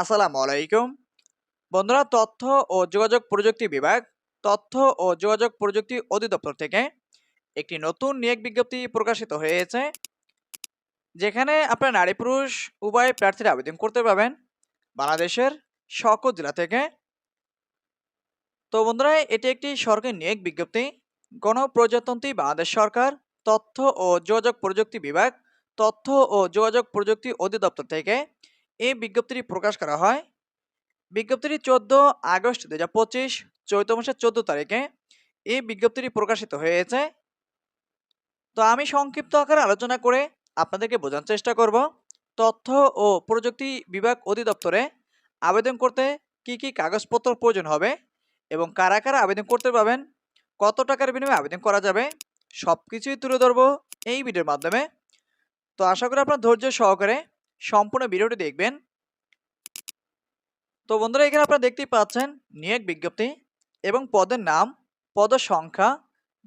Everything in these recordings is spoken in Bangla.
আসসালামু আলাইকুম। বন্ধুরা, তথ্য ও যোগাযোগ প্রযুক্তি বিভাগ, তথ্য ও যোগাযোগ প্রযুক্তি অধিদপ্তর থেকে একটি নতুন নিয়োগ বিজ্ঞপ্তি প্রকাশিত হয়েছে, যেখানে আপনার নারী পুরুষ, উভয় প্রার্থীরা আবেদন করতে পারবেন বাংলাদেশের সকল জেলা থেকে। তো বন্ধুরা, এটি একটি সরকারি নিয়োগ বিজ্ঞপ্তি। গণপ্রজাতন্ত্রী বাংলাদেশ সরকার, তথ্য ও যোগাযোগ প্রযুক্তি বিভাগ, তথ্য ও যোগাযোগ প্রযুক্তি অধিদপ্তর থেকে এই বিজ্ঞপ্তিটি প্রকাশ করা হয়। বিজ্ঞপ্তিটি চোদ্দ আগস্ট দু হাজার পঁচিশ, চৈত্র মাসের চোদ্দ তারিখে। এই বিজ্ঞপ্তিটি প্রকাশিত হয়েছে। তো আমি সংক্ষিপ্ত আকারে আলোচনা করে আপনাদেরকে বোঝানোর চেষ্টা করব। তথ্য ও প্রযুক্তি বিভাগ অধিদপ্তরে আবেদন করতে কি কি কাগজপত্র প্রয়োজন হবে এবং কারা কারা আবেদন করতে পারবেন, কত টাকার বিনিময়ে আবেদন করা যাবে সব কিছুই তুলে ধরবো এই ভিডিওর মাধ্যমে। তো আশা করি আপনার ধৈর্য সহকারে সম্পূর্ণ ভিডিওটি দেখবেন। তো বন্ধুরা, এখানে আপনারা দেখতেই পাচ্ছেন নিয়োগ বিজ্ঞপ্তি এবং পদের নাম পদ সংখ্যা,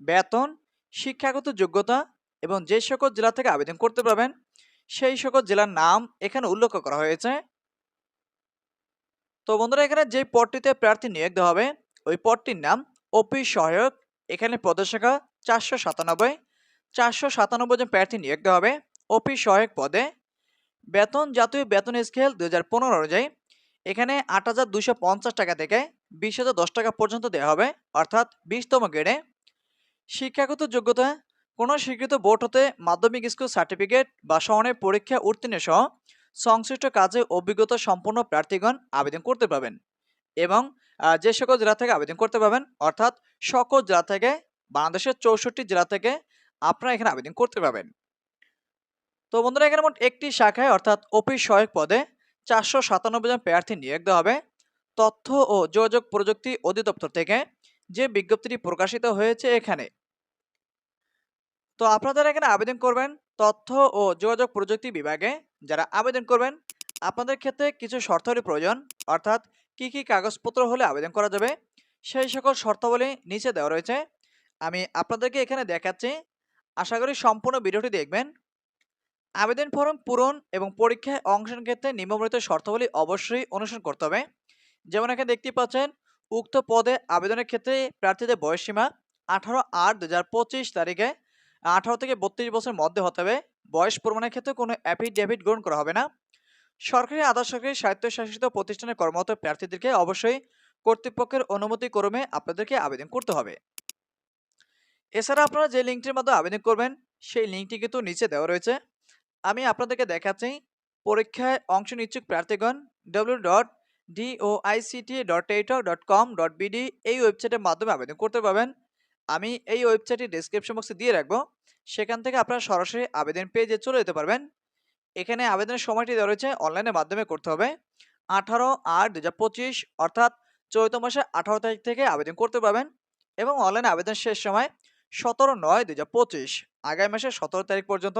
বেতন, শিক্ষাগত যোগ্যতা এবং যে সকল জেলা থেকে আবেদন করতে পারবেন, সেই সকল জেলার নাম এখানে উল্লেখ করা হয়েছে। তো বন্ধুরা, এখানে যে পদটিতে প্রার্থী নিয়োগ দেওয়া হবে, ওই পদটির নাম অফিস সহায়ক, এখানে পদের সংখ্যা চারশো সাতানব্বই। চারশো সাতানব্বই জন প্রার্থী নিয়োগ দেওয়া হবে অফিস সহায়ক পদে। বেতন জাতীয় বেতন স্কেল দু হাজার পনেরো অনুযায়ী এখানে আট হাজার দুশো পঞ্চাশ টাকা থেকে বিশ হাজার দশ টাকা পর্যন্ত দেওয়া হবে, অর্থাৎ বিশতম গ্রেডে শিক্ষাগত যোগ্যতা, কোনো স্বীকৃত বোর্ড হতে মাধ্যমিক স্কুল সার্টিফিকেট বা সমানের পরীক্ষা উত্তীর্ণ সহ সংশ্লিষ্ট কাজে অভিজ্ঞতা সম্পন্ন প্রার্থীগণ আবেদন করতে পারবেন এবং যে সকল জেলা থেকে আবেদন করতে পারবেন, অর্থাৎ সকল জেলা থেকে, বাংলাদেশের চৌষট্টি জেলা থেকে আপনারা এখানে আবেদন করতে পারবেন। তো বন্ধুরা, এখানে মোট একটি শাখায় অর্থাৎ অফিস সহায়ক পদে চারশো সাতানব্বই জন প্রার্থী নিয়োগ দেওয়া হবে। তথ্য ও যোগাযোগ প্রযুক্তি অধিদপ্তর থেকে যে বিজ্ঞপ্তিটি প্রকাশিত হয়েছে এখানে। তো আপনারা এখানে আবেদন করবেন তথ্য ও যোগাযোগ প্রযুক্তি বিভাগে। যারা আবেদন করবেন, আপনাদের ক্ষেত্রে কিছু শর্তাবলী প্রয়োজন, অর্থাৎ কি কি কাগজপত্র হলে আবেদন করা যাবে, সেই সকল শর্তাবলী নিচে দেওয়া রয়েছে। আমি আপনাদেরকে এখানে দেখাচ্ছি। আশা করি সম্পূর্ণ ভিডিওটি দেখবেন। আবেদন ফর্ম পূরণ এবং পরীক্ষায় অংশগ্রহণের ক্ষেত্রে নিম্নবর্ণিত শর্তাবলী অবশ্যই অনুসরণ করতে হবে। যেমন এখানে দেখতে পাচ্ছেন, উক্ত পদে আবেদনের ক্ষেত্রে প্রার্থীদের বয়সসীমা আঠারো আট দু তারিখে আঠারো থেকে বত্রিশ বছরের মধ্যে হতে হবে। বয়স প্রমাণের ক্ষেত্রে কোনো অ্যাফিডেভিট গ্রহণ করা হবে না। সরকারি আধা সরকারি স্বায়ত্তশাসিত প্রতিষ্ঠানের কর্মরত প্রার্থীদেরকে অবশ্যই কর্তৃপক্ষের অনুমতি ক্রমে আপনাদেরকে আবেদন করতে হবে। এছাড়া আপনারা যে লিঙ্কটির মাধ্যমে আবেদন করবেন, সেই লিঙ্কটি কিন্তু নিচে দেওয়া রয়েছে। আমি আপনাদেরকে দেখাচ্ছি পরীক্ষায় অংশ নিচ্ছুক প্রার্থীগণ ডব্লিউ ডট ডিওআইসিটি ডট টেটক ডট কম ডট বিডি এই ওয়েবসাইটের মাধ্যমে আবেদন করতে পারবেন। আমি এই ওয়েবসাইটটি ডিসক্রিপশন বক্সে দিয়ে রাখব। সেখান থেকে আপনারা সরাসরি আবেদন পেজে চলে যেতে পারবেন। এখানে আবেদনের সময়টি দেওয়া রয়েছে অনলাইনের মাধ্যমে করতে হবে। আঠারো আট দু অর্থাৎ চৈত্র মাসে আঠারো তারিখ থেকে আবেদন করতে পারবেন এবং অনলাইনে আবেদন শেষ সময় সতেরো নয় দু পঁচিশ আগামী মাসের সতেরো তারিখ পর্যন্ত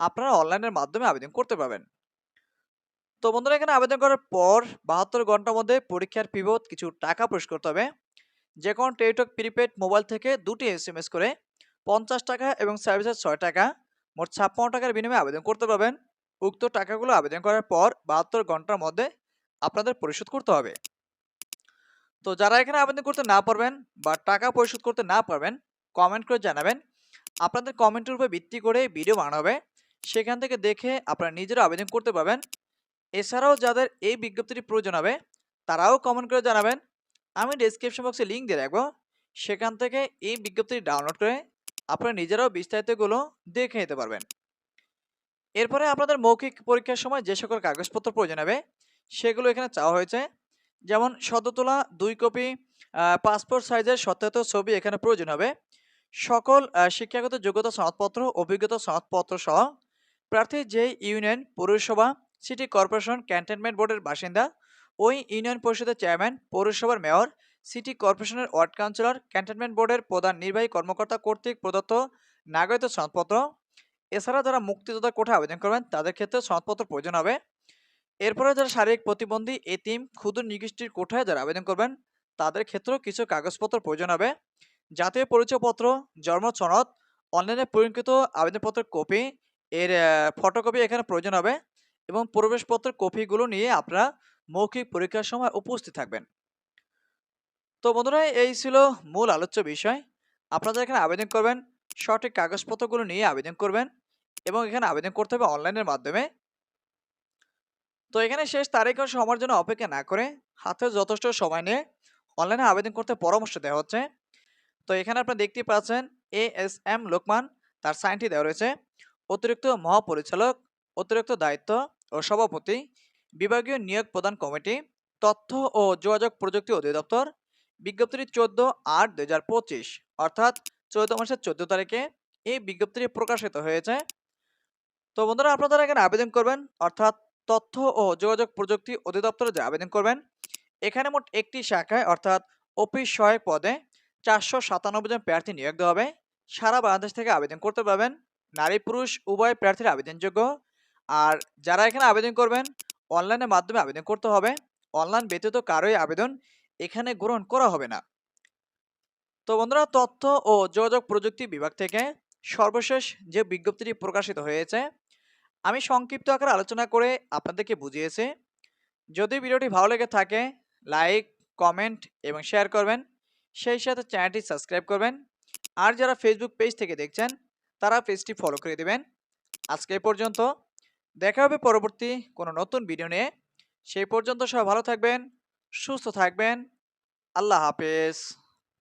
আপনারা অনলাইনের মাধ্যমে আবেদন করতে পারবেন। তো বন্ধুরা, এখানে আবেদন করার পর বাহাত্তর ঘণ্টার মধ্যে পরীক্ষার ফিবত কিছু টাকা পরিশোধ করতে হবে। যে কোনো টেলিটক প্রিপেড মোবাইল থেকে দুটি এস এম এস করে পঞ্চাশ টাকা এবং সার্ভিসের ছয় টাকা, মোট ছাপ্পান্ন টাকার বিনিময়ে আবেদন করতে পারবেন। উক্ত টাকাগুলো আবেদন করার পর বাহাত্তর ঘণ্টার মধ্যে আপনাদের পরিশোধ করতে হবে। তো যারা এখানে আবেদন করতে না পারবেন বা টাকা পরিশোধ করতে না পারবেন কমেন্ট করে জানাবেন। আপনাদের কমেন্টের উপর ভিত্তি করে ভিডিও বানানো হবে। সেখান থেকে দেখে আপনারা নিজেরা আবেদন করতে পারবেন। এছাড়াও যাদের এই বিজ্ঞপ্তিটি প্রয়োজন হবে, তারাও কমেন্ট করে জানাবেন। আমি ডেসক্রিপশন বক্সে লিঙ্ক দিয়ে রাখব। সেখান থেকে এই বিজ্ঞপ্তিটি ডাউনলোড করে আপনারা নিজেরাও বিস্তারিতগুলো দেখে নিতে পারবেন। এরপরে আপনাদের মৌখিক পরীক্ষার সময় যে সকল কাগজপত্র প্রয়োজন হবে, সেগুলো এখানে চাওয়া হয়েছে। যেমন সদ্য তোলা দুই কপি পাসপোর্ট সাইজের সত্যায়িত ছবি এখানে প্রয়োজন হবে। সকল শিক্ষাগত যোগ্যতা সনদপত্র, অভিজ্ঞতা সনদপত্র সহ প্রার্থী যে ইউনিয়ন পৌরসভা, সিটি কর্পোরেশন ক্যান্টনমেন্ট বোর্ডের বাসিন্দা, ওই ইউনিয়ন পরিষদের চেয়ারম্যান, পৌরসভার মেয়র, সিটি কর্পোরেশনের ওয়ার্ড কাউন্সিলর, ক্যান্টনমেন্ট বোর্ডের প্রধান নির্বাহী কর্মকর্তা কর্তৃক প্রদত্ত নাগরিক সনদপত্র। এছাড়া যারা মুক্তিযোদ্ধা কোঠা আবেদন করবেন, তাদের ক্ষেত্রে সনদপত্র প্রয়োজন হবে। এরপরে যারা শারীরিক প্রতিবন্ধী, এতিম, ক্ষুদ্র নিগোষ্ঠীর কোঠায় যারা আবেদন করবেন, তাদের ক্ষেত্রেও কিছু কাগজপত্র প্রয়োজন হবে। জাতীয় পরিচয়পত্র, জন্ম সনদ, অনলাইনে পরিণকৃত আবেদনপত্রের কপি এর ফটোকপি এখানে প্রয়োজন হবে এবং প্রবেশপত্রের কপিগুলো নিয়ে আপনারা মৌখিক পরীক্ষার সময় উপস্থিত থাকবেন। তো বন্ধুরা, এই ছিল মূল আলোচ্য বিষয়। আপনারা এখানে আবেদন করবেন, সঠিক কাগজপত্রগুলো নিয়ে আবেদন করবেন এবং এখানে আবেদন করতে হবে অনলাইনের মাধ্যমে। তো এখানে শেষ তারিখ ও সময়ের জন্য অপেক্ষা না করে হাতে যথেষ্ট সময় নিয়ে অনলাইনে আবেদন করতে পরামর্শ দেওয়া হচ্ছে। তো এখানে আপনারা দেখতেই পাচ্ছেন এ এস এম লোকমান, তার সাইনটি দেওয়া রয়েছে। অতিরিক্ত মহাপরিচালক, অতিরিক্ত দায়িত্ব ও সভাপতি, বিভাগীয় নিয়োগ প্রদান কমিটি, তথ্য ও যোগাযোগ প্রযুক্তি অধিদপ্তর, বিজ্ঞপ্তিটি চোদ্দ আট দুই হাজার পঁচিশ, অর্থাৎ চৌদ্দ মাসের চোদ্দ তারিখে এই বিজ্ঞপ্তিটি প্রকাশিত হয়েছে। তো বন্ধুরা আপনারা এখানে আবেদন করবেন, অর্থাৎ তথ্য ও যোগাযোগ প্রযুক্তি অধিদপ্তরে যে আবেদন করবেন, এখানে মোট একটি শাখায়, অর্থাৎ অফিস সহায়ক পদে চারশো সাতানব্বই জন প্রার্থী নিয়োগ দেওয়া হবে। সারা বাংলাদেশ থেকে আবেদন করতে পারবেন। নারী, পুরুষ, উভয় প্রার্থীর আবেদনযোগ্য। আর যারা এখানে আবেদন করবেন, অনলাইনের মাধ্যমে আবেদন করতে হবে। অনলাইন ব্যতীত কারোই আবেদন এখানে গ্রহণ করা হবে না। তো বন্ধুরা, তথ্য ও যোগাযোগ প্রযুক্তি বিভাগ থেকে সর্বশেষ যে বিজ্ঞপ্তিটি প্রকাশিত হয়েছে, আমি সংক্ষিপ্ত আকারে আলোচনা করে আপনাদেরকে বুঝিয়েছি। যদি ভিডিওটি ভালো লেগে থাকে, লাইক, কমেন্ট এবং শেয়ার করবেন। সেই সাথে চ্যানেলটি সাবস্ক্রাইব করবেন। আর যারা ফেসবুক পেজ থেকে দেখছেন তারা পেজটি ফলো করে দেবেন। আজকে পর্যন্ত। দেখা হবে পরবর্তী কোনো নতুন ভিডিও নিয়ে। সেই পর্যন্ত সবাই ভালো থাকবেন, সুস্থ থাকবেন। আল্লাহ হাফেজ।